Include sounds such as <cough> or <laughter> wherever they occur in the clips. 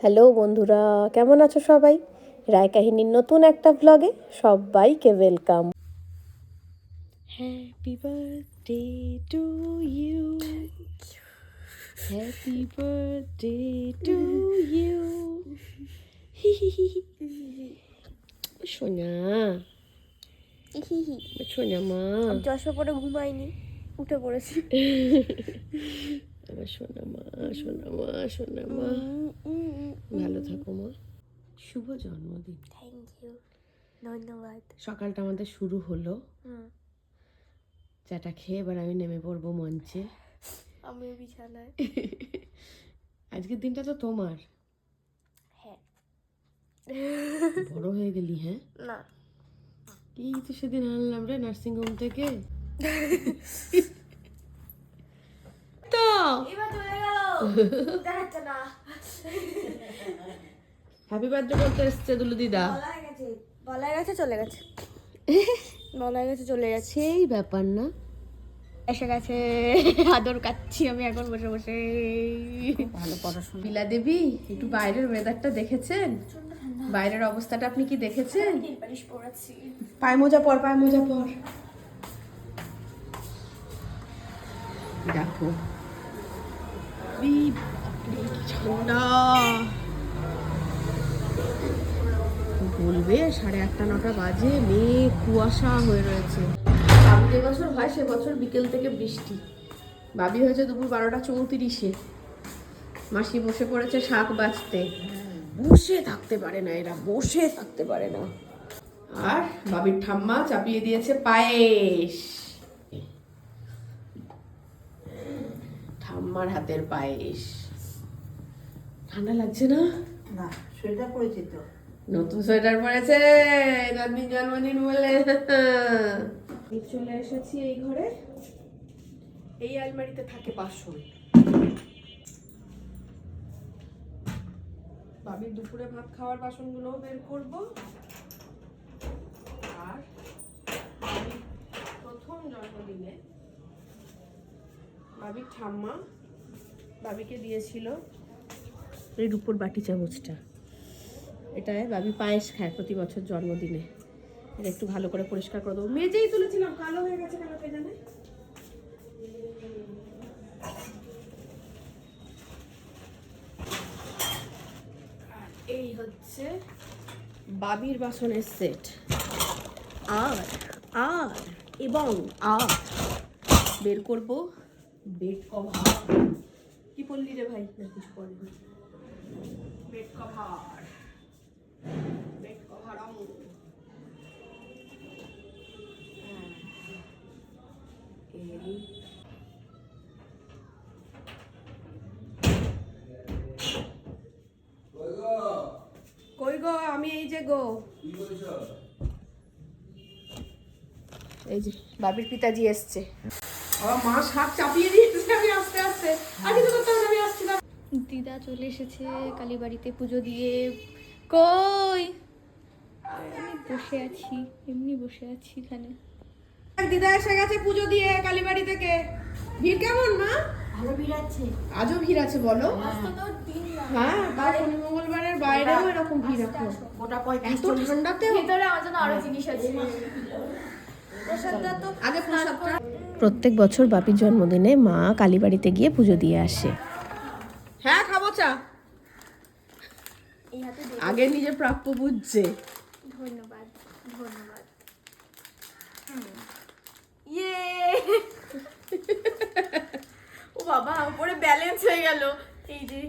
Hello বন্ধুরা কেমন আছো সবাই? রায় কাহিনীর নতুন একটা ব্লগে সবাইকে welcome happy birthday to you happy birthday to you সোনা। <laughs> সোনা মা। চশমা পরে ঘুমাইনি উঠে পড়েছি। <laughs> আমার সোনা মা সোনা মা সোনা মা। ভালো থাকো মা। শুভ জন্মদিন। থ্যাংক ইউ ধন্যবাদ। সকালটা আমাদের শুরু হলো। চাটা খেয়ে এবার আমি নেমে পড়ব মঞ্চে। আমিও বিছানায়। <laughs> আজকের দিনটা তো তোমার। হ্যাঁ। বড় হয়ে গেলি হ্যাঁ? না। কি তো সেদিন আনলাম রে নার্সিং হোম থেকে? <laughs> তো হ্যাপি বার্থডে বলতে এসছে দুলু দিদা বলা গেছে বলা চলে গেছে বলা গেছে চলে গেছে সেই ব্যাপার না এসে গেছে আদর কাচ্ছি আমি এখন বসে বসে ভালো পড়াশোনা পিলা দেবী একটু বাইরের ওয়েদারটা দেখেছেন? বাইরের অবস্থাটা আপনি কি দেখেছেন? পায় মোজা পর পায় মোজা পর। দেখো। বাপরে, কি ঠান্ডা বলবে সাড়ে আটটা নটা বাজে মেঘ কুয়াশা হয়ে রয়েছে। বাবু যে বছর হয় সে বছর বিকেল থেকে বৃষ্টি। বাবি হয়েছে দুপুর বারোটা চৌত্রিশে। মাসি বসে পড়েছে শাক বাঁচতে। বসে থাকতে পারে না এরা বসে থাকতে পারে না। আর বাবির ঠাম্মা চাপিয়ে দিয়েছে পায়েস। ঠাম্মার হাতের পায়েস। ঠান্ডা লাগছে না? না সোয়েটার পরেছি তো। নতুন সোয়েটার পরেছে নাতনি জন্মদিন বলে। চলে এসেছি এই ঘরে। এই আলমারিতে থাকে বাসন বাবির দুপুরে ভাত খাওয়ার বাসনগুলোও বের করব। আর প্রথম জন্মদিনে বাবির ঠাম্মা বাবিকে দিয়েছিল এই রূপোর বাটি চামচটা। এটায় বাবি পায়েস খায় প্রতি বছর জন্মদিনে। এটা একটু ভালো করে পরিষ্কার করে দেবো। মেজেই তুলেছিলাম, কালো হয়ে গেছে কেন কে জানে? এই হচ্ছে বাবির বাসনের সেট। আর আর, এবং আর বের করব বেড কভার। বললি রে ভাই না কিছু বলিনি। বেড কভার বেড কভার এই। কই গো? আমি এই যে গো। এই যে বাবির পিতাজি এসছে। আমার মা শাক চাপিয়ে দিয়েছে আমি আস্তে আস্তে। দিদা চলে এসেছে কালীবাড়িতে পুজো দিয়ে। কই? আমি বসে আছি এমনি বসে আছি এখানে। দিদা এসে গেছে পুজো দিয়ে কালীবাড়ি থেকে। ভিড় কেমন মা? ভালো ভিড় আছে। আজও ভিড় আছে বলো। হ্যাঁ। তার শনি মঙ্গলবারের বাইরেও এরকম ভিড় এখন এত ঠান্ডাতেও ভেতরে আমার আরও জিনিস আছে। আগে প্রত্যেক বছর বাপির জন্মদিনে মা কালীবাড়িতে গিয়ে পুজো দিয়ে আসে। হ্যাঁ খাব চা। আগে নিজে প্রাপ্য বুঝছে। ধন্যবাদ ধন্যবাদ। ইয়ে। ও বাবা উপরে ব্যালেন্স হয়ে গেল। এই যে।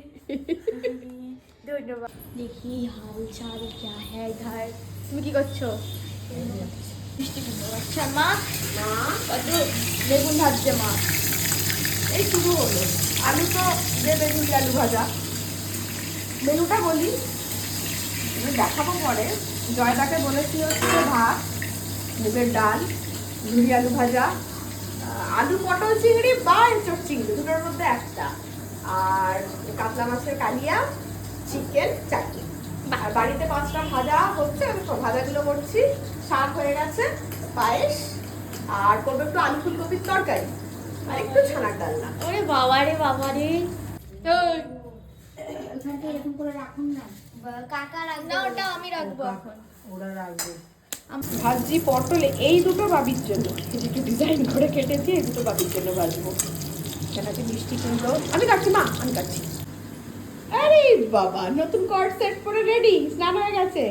ধন্যবাদ। দেখি হাল চাল ক্যা হ্যাঁ ইধার তুমি কি করছ? মিষ্টি কিনবো আচ্ছা মা। কত বেগুন ভাজছে মা। এই শুরু হলো। আলু তো যে বেগুন আলু ভাজা। মেনুটা বলি। দেখাবো পরে। জয়দাকে বলেছি হচ্ছে ভাত মুগের ডাল ঝুড়ি আলু ভাজা আলু পটল চিংড়ি বা এঁচড় চিংড়ি দুটোর মধ্যে একটা। আর কাতলা মাছের কালিয়া চিকেন চাটনি। আর বাড়িতে পাঁচটা ভাজা হচ্ছে আমি সব ভাজাগুলো করছি। শাক হয়ে গেছে পায়েস আর করব একটু আলু ফুলকপির তরকারি। আর একটু ছানার ডালনা ওরে বাবা রে বাবা রে। মাথাটা এরকম করে রাখুন না। কাকা রাখবে। না ওটা আমি রাখব এখন। ওরা রাখবে। ভাজি পটল এই দুটো বাবির জন্য। একটু ডিজাইন করে কেটেছি এই দুটো বাবির জন্য ভাজবো। সেটাকে মিষ্টি কিনলো। আমি কাটছি মা আমি কাটছি। আরে বাবা নতুন কর্ড সেট পরে রেডি স্নান হয়ে গেছে।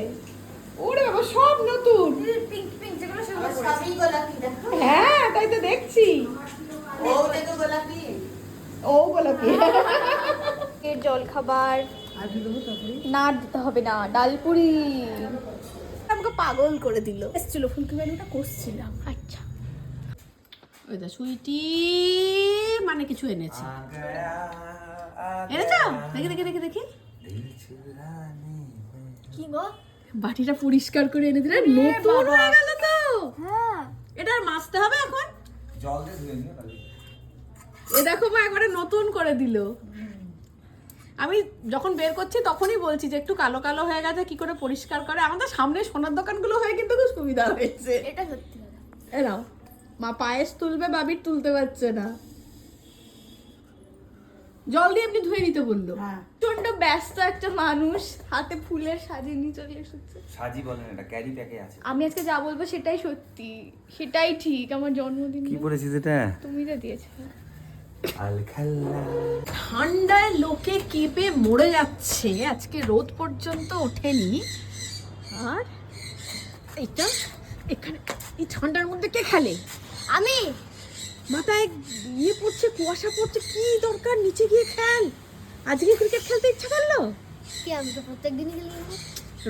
ওরে বাবা সব নতুন। হ্যাঁ তাই তো দেখছি ও দেখো গোলাপি ও গোলাপি এর জল খাবার। আর কি না দিতে হবে না ডালপুরি আমাকে পাগল করে দিল। এসছিল ফুলকি মেনুটা করছিলাম আচ্ছা। ওই দা সুইটি মানে কিছু এনেছে। এনেছ? দেখি দেখি দেখি দেখি। কি গো? বাটিটা পরিষ্কার করে এনে দিলে নতুন হয়ে গেল তো। হ্যাঁ। এটা আর মাজতে হবে এখন? জল দিয়ে ধুয়ে নিও এ দেখো মা একবারে নতুন করে দিল। আমি যখন বের করছি তখনই বলছি যে একটু কালো কালো হয়ে গেছে কি করে পরিষ্কার করে? আমাদের সামনে সোনার দোকানগুলো হয়ে কিন্তু খুব সুবিধা হয়েছে। এটা সত্যি মা পায়েস তুলবে বাবির তুলতে পারছে না। জল দিয়ে এমনি ধুয়ে নিতে বলল। হ্যাঁ। প্রচণ্ড ব্যস্ত একটা মানুষ হাতে ফুলের সাজিয়ে নিয়ে চলে এসেছে। সাজি বলেন এটা ক্যারি প্যাকে আছে। আমি আজকে যা বলব সেটাই সত্যি সেটাই ঠিক। আমার জন্মদিন কি পড়েছিস এটা? তুমি তো দিয়েছ ঠান্ডায় লোকে কেঁপে মরে যাচ্ছে। আজকে রোদ পর্যন্ত ওঠেনি। আর এটা এখানে এই ঠান্ডার মধ্যে কে খেলে? আমি। মাথায় ইয়ে পড়ছে কুয়াশা পড়ছে কি দরকার? নিচে গিয়ে খেল। আজকে ক্রিকেট খেলতে ইচ্ছা করল? কি আমি তো প্রত্যেক দিনই খেলি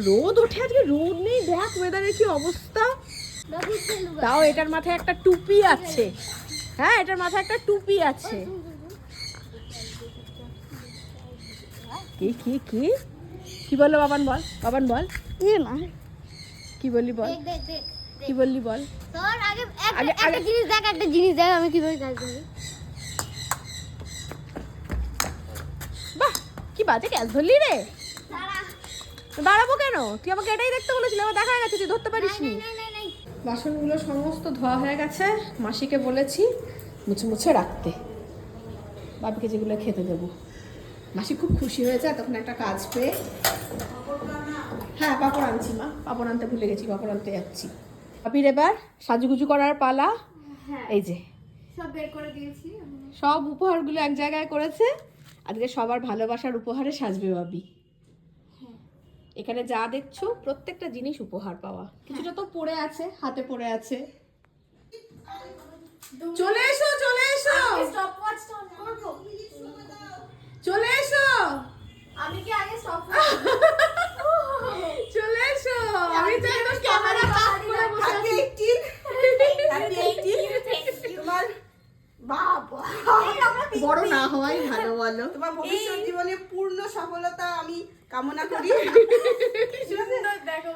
রোদ ওঠে আজকে রোদ নেই। দেখ ওয়েদারের কি অবস্থা। তাও এটার মাথায় একটা টুপি আছে। হ্যাঁ এটার মাথায় একটা টুপি আছে। কি কি কি? কি বলল বাবান বল? বাবান বল? না কি বললি বল? দেখ দেখ দেখ কি বললি বল? আগে একটা জিনিস দেখ একটা জিনিস দেখ আমি কীভাবে কাজ করি। বাহ কি বাজে গ্যাস ধরলি রে। দাঁড়া। দাঁড়াবো কেন? তুই আমাকে এটাই দেখতে বলেছিলি আমার দেখা হয়ে গেছে তুই ধরতে পারিস নি বাসনগুলো সমস্ত ধোয়া হয়ে গেছে। মাসিকে বলেছি মুছে মুছে রাখতে। বাবিকে যেগুলো খেতে দেবো। মাসি খুব খুশি হয়েছে তখন একটা কাজ পেয়ে। হ্যাঁ পাপড় আনছি মা। পাপড় আনতে ভুলে গেছি পাপড় আনতে যাচ্ছি। বাপির এবার সাজুগুজু করার পালা। হ্যাঁ। এই যে। সব বের করে দিয়েছি। সব উপহারগুলো এক জায়গায় করেছে। আজকে সবার ভালোবাসার উপহারে সাজবে বাবি। এখানে যা দেখছ প্রত্যেকটা জিনিস উপহার পাওয়া। কিছুটা তো পড়ে আছে হাতে পড়ে আছে। চলে এসো চলে এসো! চলে এসো! আমি কি আগে স্টপ চলে এসো আমি তো একদম ক্যামেরা কাজ করে বসে আছি তোমার বাবা বড় না হওয়াই ভালো বলো। তোমার ভবিষ্যৎ জীবনে পূর্ণ সফলতা আমি কামনা করি। দেখো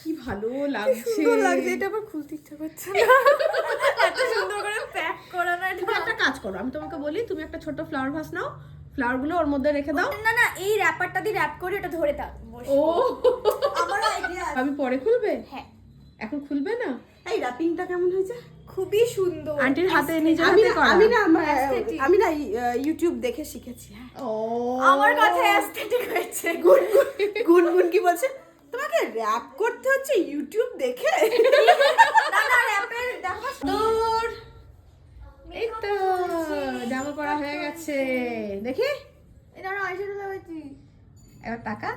কি ভালো লাগছে। এটা আবার খুলতে ইচ্ছা করছে এত সুন্দর করে প্যাক করা না তুমি একটা কাজ করো আমি তোমাকে বলি তুমি একটা ছোট ফ্লাওয়ার ভাস নাও ফ্লাওয়ারগুলো ওর মধ্যে রেখে দাও। না না এই র্যাপারটা দিয়ে র্যাপ করে ওটা ধরে থাক। ও। আমার আইডিয়া আমি পরে খুলবে? হ্যাঁ। এখন খুলবে না? এই র্যাপিংটা কেমন হয়েছে? খুবই সুন্দর। আন্টির হাতে নিজের হাতে করা। আমি না আমি না ইউটিউব দেখে শিখেছি হ্যাঁ। ও। আমার কাছে অ্যাস্থেটিক হয়েছে। গুনগুন। গুনগুন কি বলছে? তোমাকে র‍্যাপ করতে হচ্ছে ইউটিউব দেখে? না না র্যাপের দেখো। দূর এই তো জামা পরা হয়ে গেছে। দেখি। এটা আইশ্যাডো লাগাইছি এবার টাকা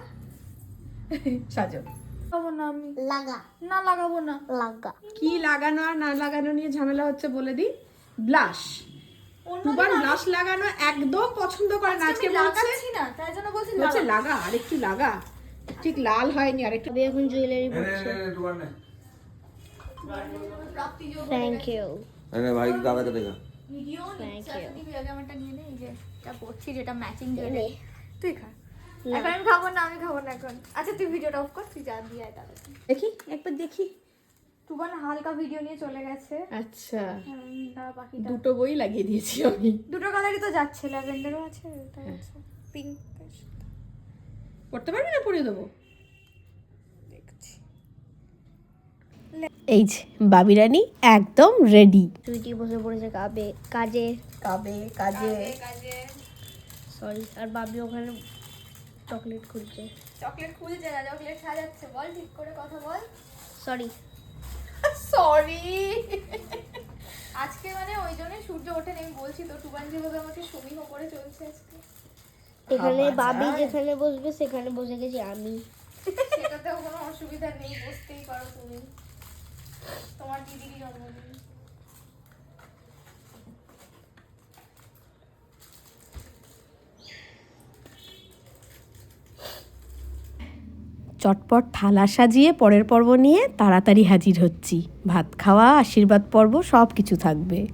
সাজো। লাগাবো না আমি? লাগা। না লাগাবো না। লাগা। কি লাগানো আর না লাগানো নিয়ে ঝামেলা হচ্ছে বলে দিই? ব্লাশ। দুবার ব্লাশ লাগানো একদম পছন্দ করে না। আজকে বলছে লাগাচ্ছি না তাই জন্য বলছি বলছে লাগা। আরেকটু লাগা। ঠিক লাল হয়নি আরেকটু এখন জুয়েলারি থ্যাংক ইউ আরে ভাই দাদাকে দেখা। ভিডিও দিবি আগে আমারটা নিয়ে নে এই যে এটা পড়ছি যেটা ম্যাচিং জুয়েলারি তুই খা। এখন আমি খাব না আমি খাব না এখন। আচ্ছা তুই ভিডিওটা অফ কর তুই যা দিয়ে আয় তাহলে। দেখি একবার দেখি। তুবান হালকা ভিডিও নিয়ে চলে গেছে। আচ্ছা। দুটো বই লাগিয়ে দিয়েছি আমি। দুটো কালারই তো যাচ্ছে ল্যাভেন্ডারও আছে পিঙ্ক পড়তে পারবি না? পড়িয়ে দেবো। দেখছি। এই যে বাবি রানী একদম রেডি সুইটি বসে পড়েছে? কাবে কাজে। কাবে কাজে। কাজে সরি আর বাবি ওখানে চকলেট খুলছে চকলেট খুলছে না চকলেট সাজাচ্ছে। বল ঠিক করে কথা বল। সরি সরি <laughs> আজকে মানে ওই জন্য সূর্য ওঠেনি আমি বলছি তো টুবান যেভাবে আমাকে সমীহ করে চলছে আজকে। এখানে বাবি যেখানে বসবে সেখানে বসে গেছি আমি। সেটাতেও কোনো অসুবিধা নেই বসতেই পারো তুমি। তোমার দিদিরই জন্মদিন। চটপট থালা সাজিয়ে পরের পর্ব নিয়ে তাড়াতাড়ি হাজির হচ্ছি। ভাত খাওয়া, আশীর্বাদ পর্ব সব কিছু থাকবে।